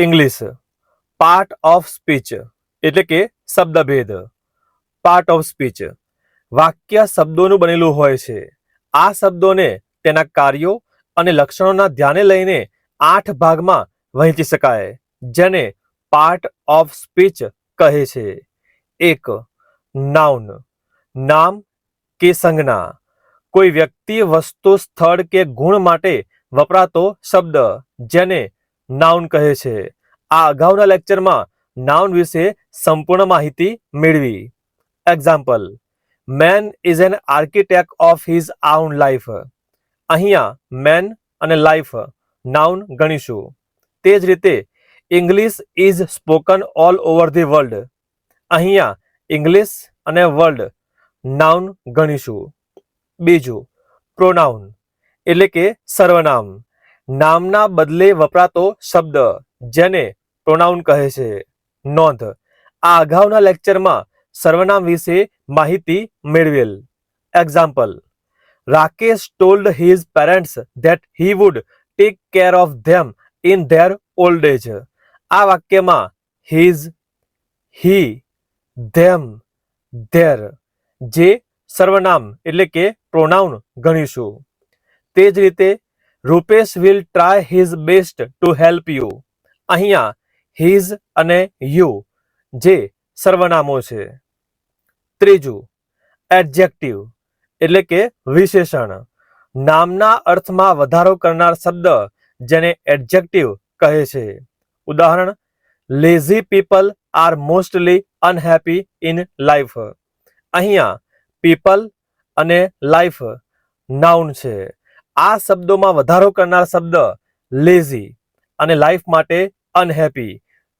English part of speech એટલે કે શબ્દભેદ. Part of speech વાક્ય શબ્દોનું બનેલું હોય છે. આ શબ્દોને તેના કાર્યો અને લક્ષણોના ધ્યાને લઈને આઠ ભાગમાં વહેંચી શકાય, જેને પાર્ટ ઓફ સ્પીચ કહે છે. એક નાઉન નામ કે સંજ્ઞા. કોઈ વ્યક્તિ, વસ્તુ, સ્થળ કે ગુણ માટે વપરાતો શબ્દ, જેને નાઉન કહે છે. આ અગાઉના લેક્ચરમાં નાઉન વિશે સંપૂર્ણ માહિતી મેળવી. Example man is an architect of his own life અહીંયા મેન અને લાઈફ નાઉન ગણીશું. તે જ રીતે English is spoken all over the world અહીંયા ઇંગ્લિશ અને વર્લ્ડ નાઉન ગણીશું. બીજું પ્રોનાઉન એટલે કે સર્વનામ. નામના બદલે વપરાતો શબ્દ, જેને પ્રોનાઉન કહે છે. નોંધ, આ અગાઉના લેક્ચરમાં સર્વનામ વિશે માહિતી મેળવેલ. Example Rakesh told his parents that he would take care of them in their old age આ વાક્યમાં હિઝ હી ધેમ ધેર જે સર્વનામ એટલે કે પ્રોનાઉન ગણીશું. તે જ રીતે Rupesh will try his best to help you અહીંયા હિઝ અને યુ જે સર્વનામો છે. ત્રીજું એડજેક્ટિવ એટલે કે વિશેષણ. નામના અર્થમાં વધારો કરનાર શબ્દ જેને એડજેક્ટિવ કહે છે. ઉદાહરણ lazy people are mostly unhappy in life અહીંયા પીપલ અને લાઈફ નાઉન છે. આ શબ્દોમાં વધારો કરનાર શબ્દ લેઝી અને લાઈફ માટે અનહેપી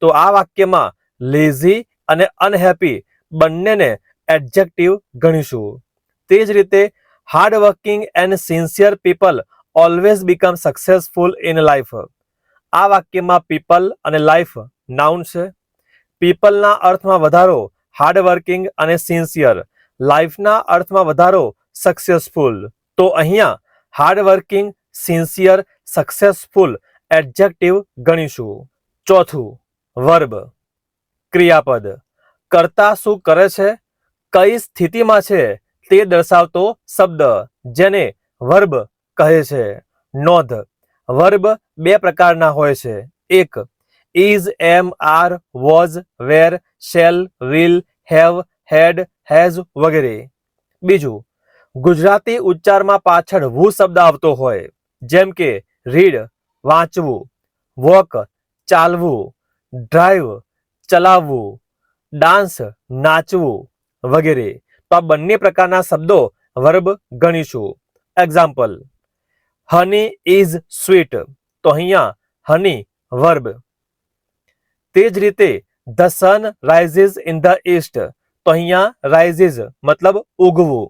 તો આ વાક્યમાં લેઝી અને અનહેપી બંનેને એડજેક્ટિવ ગણીશું. તે જ રીતે hardworking and sincere people always become successful in life આ વાક્યમાં પીપલ અને લાઈફ નાઉન છે. પીપલના અર્થમાં વધારો હાર્ડ વર્કિંગ અને સિન્સિયર લાઈફના અર્થમાં વધારો સક્સેસફુલ તો અહીંયા hard working sincere successful adjective ગણીશું. ચોથું વર્બ ક્રિયાપદ. કરતા શું કરે છે? કઈ સ્થિતિમાં છે? તે દર્શાવતો શબ્દ, જેને વર્બ કહે છે. નોંધ. વર્બ બે પ્રકારના હોય છે. એક is am are was were shall will have had has વગેરે. બીજું ગુજરાતી ઉચ્ચારમાં પાછળ વુ શબ્દ આવતો હોય. જેમ કે, રીડ, વાંચવું, વોક, ચાલવું, ડ્રાઈવ, ચલાવવું, ડાન્સ, નાચવું વગેરે. તો આ બંને પ્રકારના શબ્દો વર્બ ગણીશું. એક્ઝામ્પલ હની ઇઝ સ્વીટ તો અહીંયા હની વર્બ તે જ રીતે the sun rises in the east તો અહીંયા રાઇઝિસ મતલબ ઉગવું.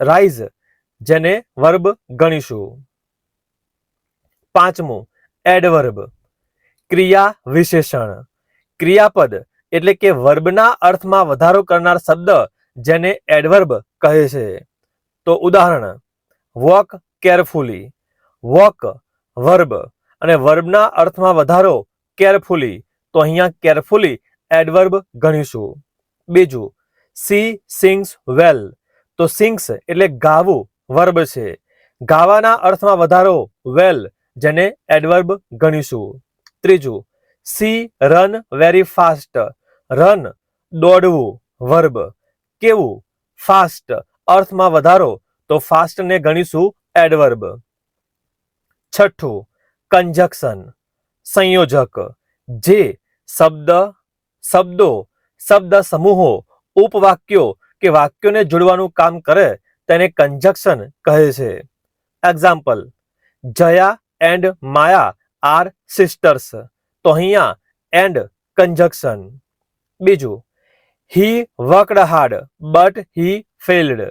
રાઇઝ જેને વર્બ ગણીશું. પાંચમું એડવર્બ ક્રિયા વિશેષણ ક્રિયાપદ એટલે કે વર્બના અર્થમાં વધારો કરનાર શબ્દ જેને એડવર્બ કહે છે. તો ઉદાહરણ વોક કેરફુલી વોક વર્બ અને વર્બના અર્થમાં વધારો કેરફુલી તો અહીંયા કેરફુલી એડવર્બ ગણીશું. બીજું સી સિંગ્સ વેલ તો સિંગ્સ એટલે ગાવું, વર્બ છે. ગાવાના અર્થમાં વધારો, વેલ, જેને એડવર્બ ગણીશું. ત્રીજું, C, run very fast run, દોડવું, વર્બ. કેવું? ફાસ્ટ. અર્થમાં વધારો, તો ફાસ્ટને ગણીશું એડવર્બ છઠ્ઠું કંજક્શન સંયોજક. જે શબ્દ, શબ્દો શબ્દ સમૂહો ઉપવાક્યો કે વાક્યોને જોડવાનું કામ કરે તેને કંજક્શન કહે છે. Example Jaya and Maya are sisters તો અહીંયા એન્ડ કંજક્શન બીજું he worked hard but he failed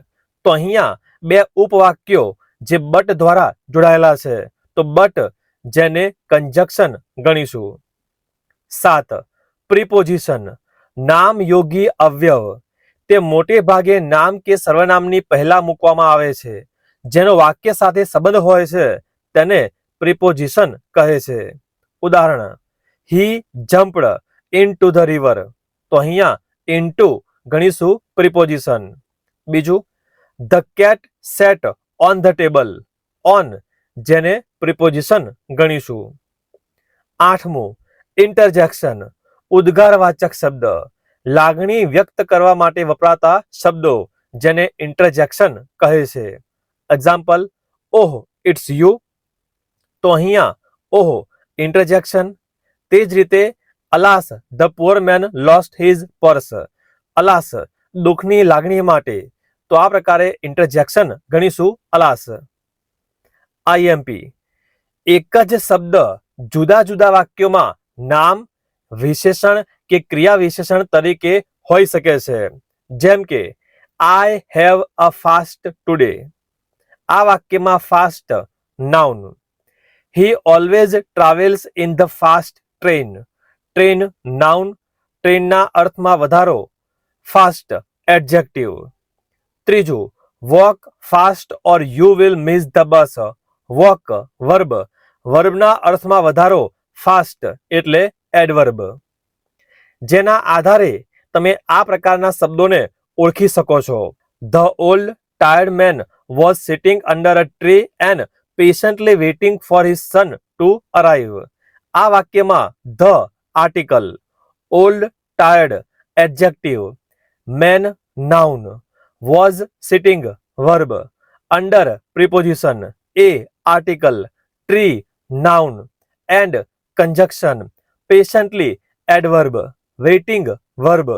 તો અહીંયા બે ઉપવાક્યો જે બટ દ્વારા જોડાયેલા છે. તો બટ જેને કંજક્શન ગણીશું. સાત પ્રિપોઝિશન નામ યોગી અવ્યવ. તે મોટે ભાગે નામ કે સર્વનામની પહેલા મૂકવામાં આવે છે. જેનો વાક્ય સાથે સંબંધ હોય છે, તેને પ્રિપોઝિશન કહે છે. ઉદાહરણ he jumped into the river તો અહીંયા ઇન ટુ ગણીશું પ્રિપોઝિશન. બીજું the cat sat on the table on જેને પ્રિપોઝિશન ગણીશું. આઠમું ઇન્ટરજેક્શન ઉદ્ગારવાચક શબ્દ. લાગણી વ્યક્ત કરવા માટે વપરાતા શબ્દો જેને ઇન્ટરજેક્શન કહે છે. એક્ઝામ્પલ ઓહ ઇટ્સ યુ તો અહીંયા, ઓહ, ઇન્ટરજેક્શન. તે જ રીતે, alas, the poor man lost his purse. Alas, દુઃખની લાગણી માટે. તો આ પ્રકારે ઇન્ટરજેક્શન ગણીશું અલાસ. આઈએમપી એક જ શબ્દ જુદા જુદા વાક્યોમાં નામ વિશેષણ કે ક્રિયા વિશેષણ તરીકે હોઈ શકે છે. જેમ કે I have a fast today આ વાક્યમાં fast noun he always travels in the fast train train noun ટ્રેનના અર્થમાં વધારો. ફાસ્ટ એડજેક્ટિવ ત્રીજું walk fast or you will miss the bus walk verb વર્બના અર્થમાં વધારો. ફાસ્ટ એટલે એડવર્બ જેના આધારે તમે આ પ્રકારના શબ્દોને ઓળખી શકો છો. The old tired man was sitting under a tree and patiently waiting for his son to arrive આ વાક્યમાં the article old tired adjective man noun was sitting verb under preposition a article tree noun and conjunction. Patiently adverb waiting verb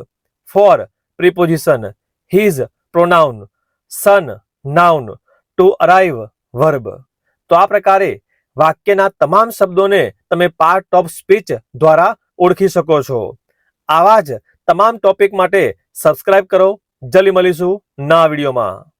for preposition his pronoun son noun to arrive verb તો આ પ્રકારે વાક્યના તમામ શબ્દોને તમે part of speech દ્વારા ઓળખી શકો છો આવા જ તમામ ટોપિક માટે સબસ્ક્રાઇબ કરો જલ્દી મળીશું નવા વિડીયોમાં